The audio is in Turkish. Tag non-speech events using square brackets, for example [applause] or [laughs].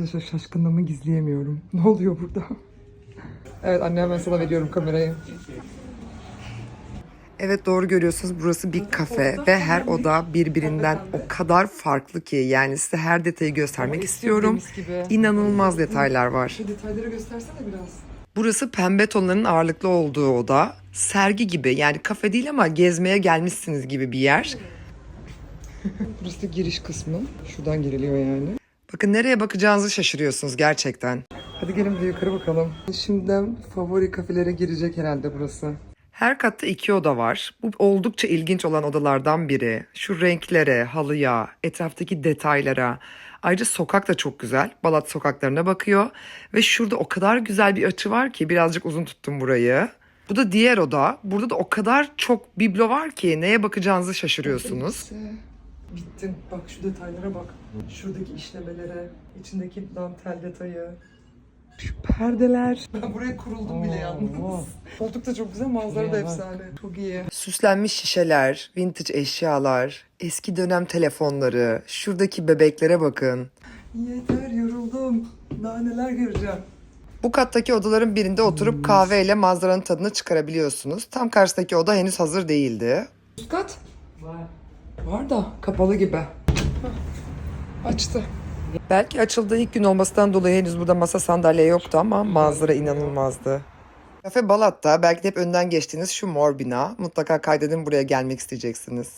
Arkadaşlar şaşkınlığımı gizleyemiyorum. [laughs] Ne oluyor burada? evet anne hemen sana veriyorum kamerayı. Evet doğru görüyorsunuz burası bir kafe ve her oda birbirinden o kadar farklı ki yani size her detayı göstermek istiyorum. İnanılmaz detaylar var. Şu detayları göstersene biraz. Burası pembe tonların ağırlıklı olduğu oda. Sergi gibi yani kafe değil ama gezmeye gelmişsiniz gibi bir yer. Burası giriş kısmı. Şuradan giriliyor yani. Bakın nereye bakacağınızı şaşırıyorsunuz gerçekten. Hadi gelin bir yukarı bakalım. Şimdiden favori kafelere girecek herhalde burası. Her katta iki oda var. Bu oldukça ilginç olan odalardan biri. Şu renklere, halıya, etraftaki detaylara. Ayrıca sokak da çok güzel. Balat sokaklarına bakıyor. Ve şurada o kadar güzel bir açı var ki birazcık uzun tuttum burayı. Bu da diğer oda. Burada da o kadar çok biblo var ki neye bakacağınızı şaşırıyorsunuz. Bittin. Bak şu detaylara bak. Şuradaki işlemelere, içindeki dantel detayı. Şu perdeler. Ben buraya kuruldum bile yalnız. Koltuk da çok güzel, manzara da efsane. Çok iyi. Süslenmiş şişeler, vintage eşyalar, eski dönem telefonları, şuradaki bebeklere bakın. Yeter yoruldum. Daha neler göreceğim. Bu kattaki odaların birinde oturup kahveyle manzaranın tadını çıkarabiliyorsunuz. Tam karşıdaki oda henüz hazır değildi. Üst kat? Var. Var da kapalı gibi. Açtı. Belki açıldığı ilk gün olmasından dolayı henüz burada masa sandalye yoktu ama manzara inanılmazdı. Kafe Balat'ta belki de hep önden geçtiğiniz şu mor bina. Mutlaka kaydedin buraya gelmek isteyeceksiniz.